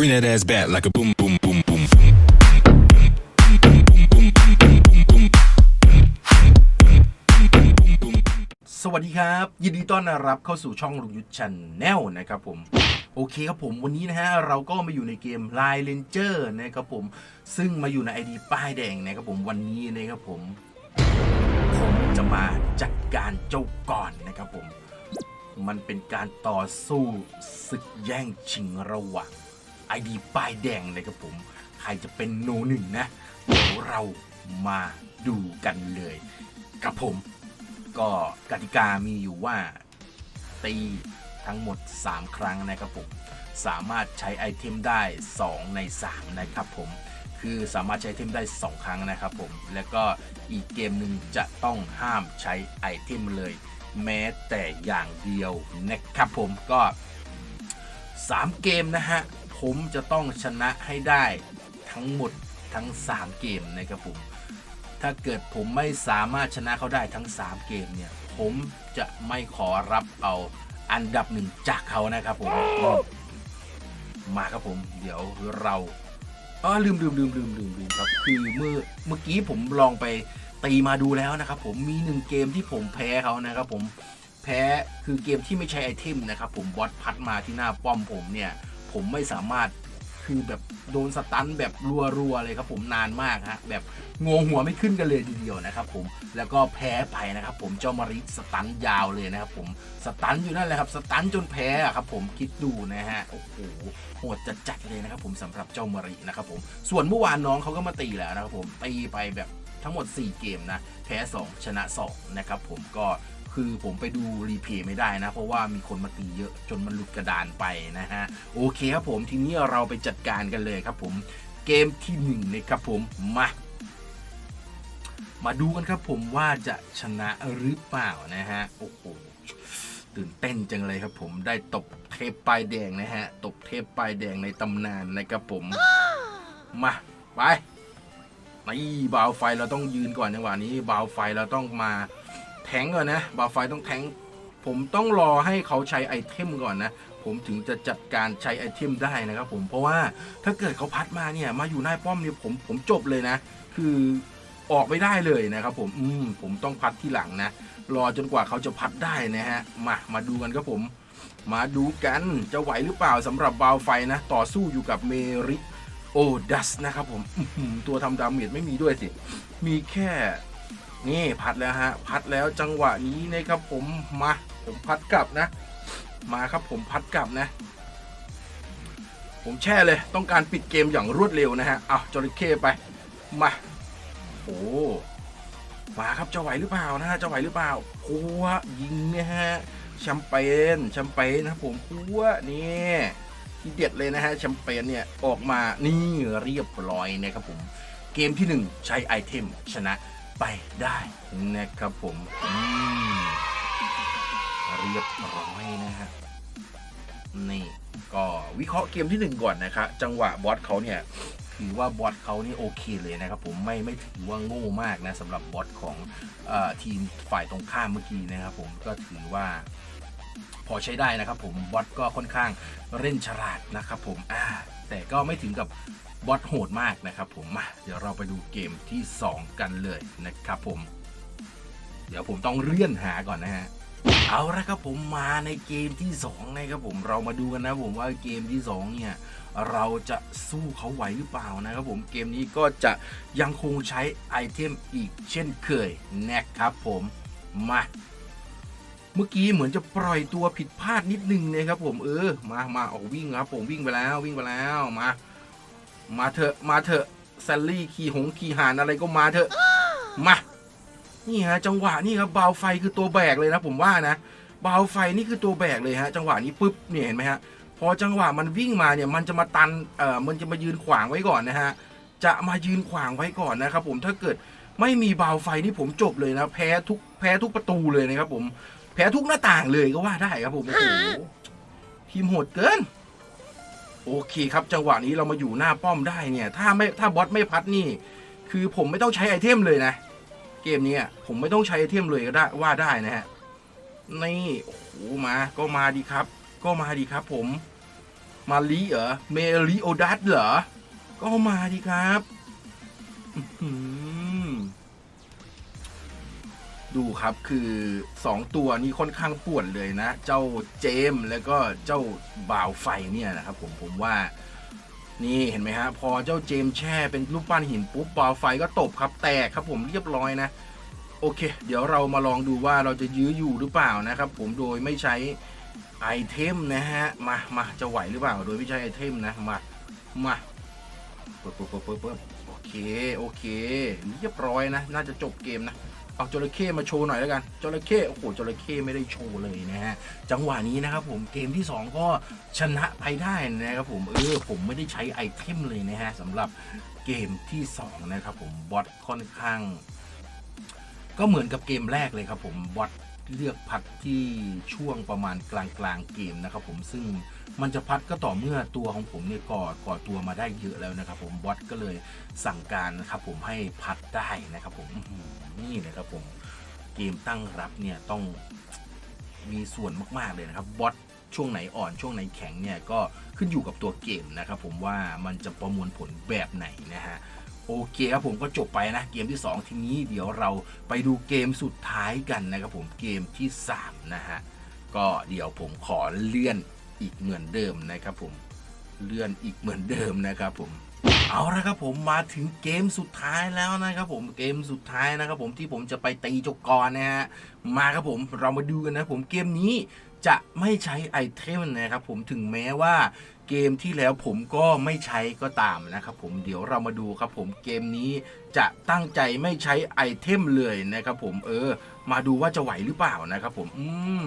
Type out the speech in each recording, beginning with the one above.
Bring that ass back like a boom, boom, boom, boom, boom. สวัสดีครับ ยินดีต้อนรับเข้าสู่ช่องลุงยุทธชันแนลนะครับผม โอเคครับผมวันนี้นะฮะ เราก็มาอยู่ในเกม Line Ranger นะครับผม ซึ่งมาอยู่ใน ID ป้ายแดงนะครับผมวันนี้นะครับผม ผมจะมาจัดการเจ้าก่อนนะครับผม มันเป็นการต่อสู้ศึกแย่งชิงระหว่าง ID ป้ายแดงนะครับผม ใครจะเป็นโนหนึ่งนะเดี๋ยวเรามาดูกันเลยครับผม ก็กติกามีอยู่ว่าตีทั้งหมด 3 ครั้งนะครับผมสามารถใช้ไอเทมได้ 2 ใน 3 นะครับผม คือสามารถใช้ไอเทมได้ 2 ครั้งนะครับผม แล้วก็อีกเกมหนึ่งจะต้องห้ามใช้ไอเทมเลย แม้แต่อย่างเดียวนะครับผมก็ 3 เกมนะฮะ ผมจะต้องชนะให้ได้ทั้งหมดทั้ง 3 เกมนะครับผมถ้าเกิดผมไม่สามารถชนะเขาได้ทั้ง 3 เกมเนี่ยผมจะไม่ขอรับเอาอันดับหนึ่งจากเขานะครับผมมาครับผม เดี๋ยวเราอ๋อลืมลืมลืมลืมลืมลืมครับคือเมื่อเมื่อกี้ผมลองไปตีมาดูแล้วนะครับผมมีหนึ่งเกมที่ผมแพ้เขานะครับผมแพ้คือเกมที่ไม่ใช้ไอเทมนะครับผมบอสพัดมาที่หน้าป้อมผมเนี่ย ผมไม่สามารถคือแบบโดนสตันแบบรัวๆเลยครับผมนานมากฮะแบบงงหัวไม่ขึ้นกันเลยทีเดียวนะครับผมแล้วก็แพ้ไปนะครับผมเจ้ามาริสตันยาวเลยนะครับผมสตันอยู่นั่นแหละครับสตันจนแพ้อะครับผมคิดดูนะฮะโอ้โหโหดจัดๆเลยนะครับผมสำหรับเจ้ามารินะครับผมส่วนเมื่อวานน้องเขาก็มาตีแล้วนะครับผมตีไปแบบทั้งหมด 4 เกมนะแพ้ 2 ชนะ 2 นะครับผมก็ คือผมไปดูรีเพย์ไม่ได้นะ เพราะว่ามีคนมาตีเยอะจนมันหลุดกระดานไปนะฮะ โอเคครับผมทีนี้เราไปจัดการกันเลยครับผมเกมที่หนึ่งนะครับผมมามาดูกันครับผมว่าจะชนะหรือเปล่านะฮะโอ้โหตื่นเต้นจังเลยครับผมได้ตบเทปปลายแดงนะฮะ ตบเทปปลายแดงในตำนานนะครับผม มาไปนี่บาวไฟเราต้องยืนก่อนจังหวะนี้บาวไฟเราต้องมา แทงก่อนนะบาไฟต้องแทงผมต้องรอให้เขาใช้ไอเทมก่อนนะ ผมถึงจะจัดการใช้ไอเทมได้นะครับผมเพราะว่าถ้าเกิดเขาพัดมาเนี่ยมาอยู่หน้าป้อมเนี่ยผมผมจบเลยนะ คือออกไม่ได้เลยนะครับผมอืมผมต้องพัดที่หลังนะ รอจนกว่าเขาจะพัดได้นะฮะมามาดูกันครับผม มาดูกันจะไหวหรือเปล่าสำหรับบาวไฟนะ ต่อสู้อยู่กับเมริโอดัสนะครับผมตัวทำดาเมจไม่มีด้วยสิมีแค่ นี่พัดแล้วฮะ พัดแล้วจังหวะนี้นะครับผมมาผมพัดกลับนะ มาครับผมพัดกลับนะ ผมแช่เลยต้องการปิดเกมอย่างรวดเร็วนะฮะเอาจระเข้ไปมาโอ้มาครับจะไหวหรือเปล่านะฮะจะไหวหรือเปล่าพัวยิงนี่ยฮะแชมเปญแชมเปญนะครับผมพัวนี่ที่เด็ดเลยนะฮะแชมเปญเนี่ยออกมานี่เรียบร้อยนะครับผมเกมที่หนึ่งใช้ไอเทมชนะ ไปได้นะครับผมมเรียบร้อยนะฮะนี่ก็วิเคราะห์เกมที่หนึ่งก่อนนะครับจังหวะบอสเขาเนี่ยถือว่าบอสเขานี่โอเคเลยนะครับผมไม่ไม่ถือว่าโง่มากนะสำหรับบอสของออทีมฝ่ายตรงข้ามเมื่อกี้นะครับผมก็ถือว่าพอใช้ได้นะครับผมบอสก็ค่อนข้างเล่นฉลาดนะครับผมอ่า แต่ก็ไม่ถึงกับบอสโหดมากนะครับผมมาเดี๋ยวเราไปดูเกมที่ 2 กันเลยนะครับผม เดี๋ยวผมต้องเลื่อนหาก่อนนะฮะเอาละครับผมมาในเกมที่2นะครับผมเรามาดูกันนะผมว่าเกมที่2เนี่ยเราจะสู้เขาไหวหรือเปล่านะครับผมเกมนี้ก็จะยังคงใช้ไอเทมอีกเช่นเคยนะครับผมมา เมื่อกี้เหมือนจะปล่อยตัวผิดพลาดนิดนึงนะครับผมเออมามาออกวิ่งครับผมวิ่งไปแล้ววิ่งไปแล้วมา มาเถอะมาเถอะแซลลี่ขี่หงขี่หานอะไรก็มาเถอะมานี่ฮะจังหวะนี่ครับเบาไฟคือตัวแบกเลยนะผมว่านะเบาไฟนี่คือตัวแบกเลยฮะ จังหวะนี้ปุ๊บเนี่ยเห็นไหมฮะพอจังหวะมันวิ่งมาเนี่ยมันจะมาตันเอ่อมันจะมายืนขวางไว้ก่อนนะฮะจะมายืนขวางไว้ก่อนนะครับผมถ้าเกิดไม่มีเบาไฟนี่ผมจบเลยนะแพ้ทุกแพ้ทุกประตูเลยนะครับผม พ้ทุกหน้าต่างเลยก็ว่าได้ครับผมโอ้โหทีมโหดเกิน โอเคครับ จังหวะนี้เรามาอยู่หน้าป้อมได้เนี่ย ถ้าไม่ถ้าบอสไม่พัดนี่ คือผมไม่ต้องใช้ไอเทมเลยนะ เกมนี้อะผมไม่ต้องใช้ไอเทมเลยก็ได้ว่าได้นะฮะนี่โอ้โหมาก็มาดีครับ ก็มาดีครับ ผมมาลีเหรอเมลิโอดัสเหรอก็มาดีครับอื้อหือ ดูครับคือสองตัวนี้ค่อนข้างป่วนเลยนะ เจ้าเจมแล้วก็เจ้าบ่าวไฟเนี่ยนะครับผมผมว่านี่เห็นไหมฮะพอเจ้าเจมแช่เป็นรูปปั้นหินปุ๊บบ่าวไฟก็ตบครับแตกครับผมเรียบร้อยนะ โอเค เดี๋ยวเรามาลองดูว่าเราจะยื้ออยู่หรือเปล่านะครับ ผมโดยไม่ใช้ไอเทมนะฮะมามาจะไหวหรือเปล่า โดยไม่ใช้ไอเทมนะมามาเปิดเปิดเปิดเปิดเปิดโอเคโอเคเรียบร้อยนะ น่าจะจบเกมนะ เอาจระเข้มาโชว์หน่อยแล้วกันจระเข้โอ้โหจระเข้ไม่ได้โชว์เลยนะฮะจังหวะนี้นะครับผมเกมที่ 2 ก็ชนะไปได้นะครับผมเออผมไม่ได้ใช้ไอเทมเลยนะฮะสำหรับเกมที่ 2 นะครับผมบอทค่อนข้าง ก็เหมือนกับเกมแรกเลยครับผมบอท เลือกพัดที่ช่วงประมาณกลางกลางเกมนะครับผมซึ่งมันจะพัดก็ต่อเมื่อตัวของผมเนี่ยก่อก่อตัวมาได้เยอะแล้วนะครับผมบอทก็เลยสั่งการนะครับผมให้พัดได้นะครับผมนี่นะครับผมเกมตั้งรับเนี่ยต้องมีส่วนมากๆเลยนะครับบอทช่วงไหนอ่อนช่วงไหนแข็งเนี่ยก็ขึ้นอยู่กับตัวเกมนะครับผมว่ามันจะประมวลผลแบบไหนนะฮะ โอเคครับผมก็จบไปนะเกมที่ 2 ทีนี้เดี๋ยวเราไปดูเกมสุดท้ายกันนะครับผมเกมที่ 3 นะฮะ ก็เดี๋ยวผมขอเลื่อนอีกเหมือนเดิมนะครับผมเลื่อนอีกเหมือนเดิมนะครับผมเอาละครับผมมาถึงเกมสุดท้ายแล้วนะครับผมเกมสุดท้ายนะครับผมที่ผมจะไปตีจกกรนะฮะมาครับผมเรามาดูกันนะผมเกมนี้ จะไม่ใช้ไอเทมนะครับผมถึงแม้ว่าเกมที่แล้วผมก็ไม่ใช้ก็ตามนะครับผมเดี๋ยวเรามาดูครับผมเกมนี้จะตั้งใจไม่ใช้ไอเทมเลยนะครับผมเออ มาดูว่าจะไหวหรือเปล่านะครับผมอืม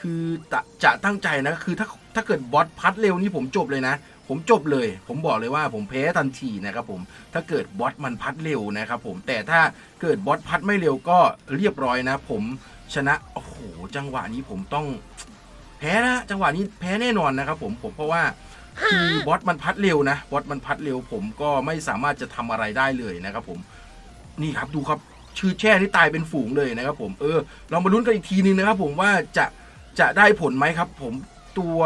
คือจะจะตั้งใจนะคือถ้าถ้าเกิดบอสพัดเร็วนี่ผมจบเลยนะ ผมจบเลย ผมบอกเลยว่าผมแพ้ทันทีนะครับผมถ้าเกิดบอสมันพัดเร็วนะครับผมแต่ถ้าเกิดบอสพัดไม่เร็วก็เรียบร้อยนะ ผม ชนะ โอ้โห จังหวะนี้ผมต้องแพ้นะจังหวะนี้แพ้แน่นอนนะครับผมผมเพราะว่าคือบอสมันพัดเร็วนะบอสมันพัดเร็ว ผมก็ไม่สามารถจะทำอะไรได้เลยนะครับผมนี่ครับดูครับชื่อแช่ที่ตายเป็นฝูงเลยนะครับผมเออเรามาลุ้นกันอีกทีนึงนะครับผมว่าจะจะได้ผลไหมครับ ผมตัว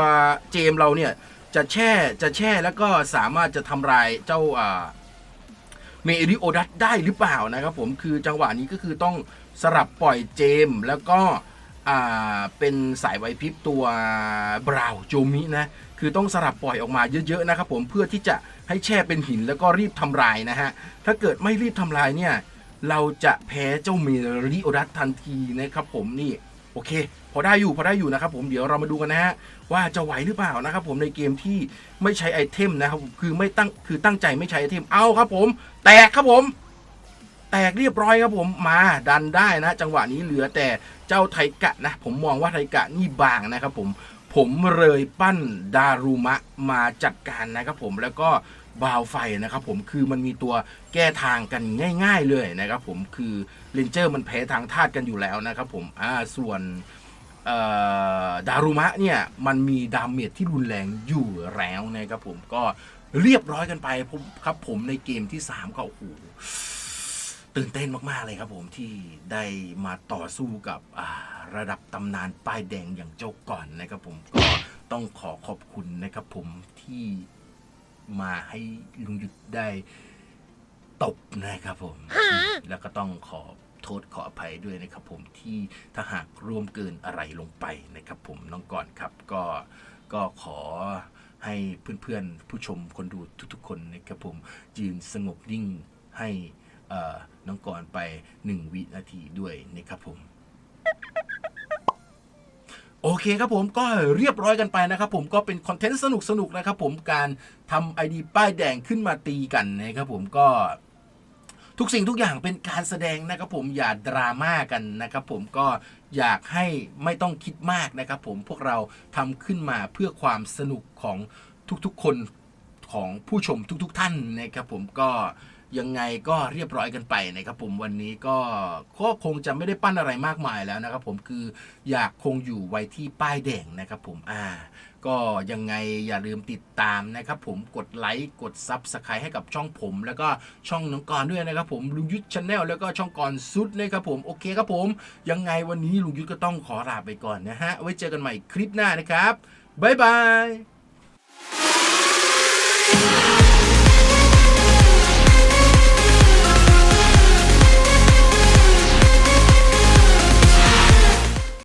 เจมเราเนี่ยจะแช่จะแช่แล้วก็สามารถจะทำลายเจ้าอ่าเมริโอดัสได้หรือเปล่านะครับผมคือจังหวะนี้ก็คือต้อง สลับปล่อยเจม แล้วก็เป็นสายไวพริบตัวบราวโจมินะ คือต้องสลับปล่อยออกมาเยอะๆนะครับผมเพื่อที่จะให้แช่เป็นหินแล้วก็รีบทำลายนะฮะ ถ้าเกิดไม่รีบทำลายเนี่ย เราจะแพ้เจ้าเมริโอดัสทันทีนะครับผมนี่โอเค พอได้อยู่พอได้อยู่นะครับผมเดี๋ยวเรามาดูกันนะฮะว่าจะไหวหรือเปล่านะครับผมในเกมที่ไม่ใช้ไอเทมนะครับคือไม่ตั้งคือตั้งใจไม่ใช้ไอเทมเอาครับผม แตกครับผม แตกเรียบร้อยครับผมมาดันได้นะ จังหวะนี้เหลือแต่เจ้าไทกะนะ ผมมองว่าไทกะนี่บางนะครับผมผมเลยปั้นดารุมะมาจัดการนะครับผมแล้วก็บาวไฟนะครับผมคือมันมีตัวแก้ทางกันง่าย ๆ เลยนะครับผมคือเลนเจอร์มันแพ้ทางธาตุกันอยู่แล้วนะครับผมอ่าส่วนดารุมะเนี่ยมันมีดาเมจที่รุนแรงอยู่แล้วนะครับผมก็เรียบร้อยกันไปครับผมในเกมที่ 3 ก็โอ้โห ตื่นเต้นมากๆเลยครับผมที่ได้มาต่อสู้กับระดับตำนานป้ายแดงอย่างเจ้าก่อนนะครับผมก็ต้องขอขอบคุณนะครับผมที่มาให้ลุงหยุดได้ตบนะครับผม แล้วก็ต้องขอโทษขออภัยด้วยนะครับผมที่ถ้าหากร่วมเกินอะไรลงไปนะครับผมน้องก่อนครับก็ก็ขอให้เพื่อนๆ ผู้ชมคนดูทุกๆ คนนะครับผมยืนสงบนิ่งให้ น้องก่อนไป 1 วินาทีด้วยนะครับผมโอเคครับผมก็เรียบร้อยกันไปนะครับผมก็เป็นคอนเทนต์สนุกๆนะครับผมการทำไอดีป้ายแดงขึ้นมาตีกันนะครับผมก็ทุกสิ่งทุกอย่างเป็นการแสดงนะครับผมอย่าดราม่ากันนะครับผมก็อยากให้ไม่ต้องคิดมากนะครับผมพวกเราทำขึ้นมาเพื่อความสนุกของทุกๆคนของผู้ชมทุก ๆ ท่านนะครับผมก็ ยังไงก็เรียบร้อยกันไปนะครับผมวันนี้ก็ก็คงจะไม่ได้ปั้นอะไรมากมายแล้วนะครับผมคืออยากคงอยู่ไว้ที่ป้ายแดงนะครับผมอ่าก็ยังไงอย่าลืมติดตามนะครับผมกดไลค์กดซับสไครต์ให้กับช่องผม แล้วก็ช่องน้องกรด้วยนะครับผมลุงยุทธชาแนลแล้วก็ช่องกรซุดนะครับผมโอเคครับผม ยังไงวันนี้ลุงยุทธก็ต้องขอลาไปก่อนนะฮะไว้เจอกันใหม่คลิปหน้านะครับบ๊ายบาย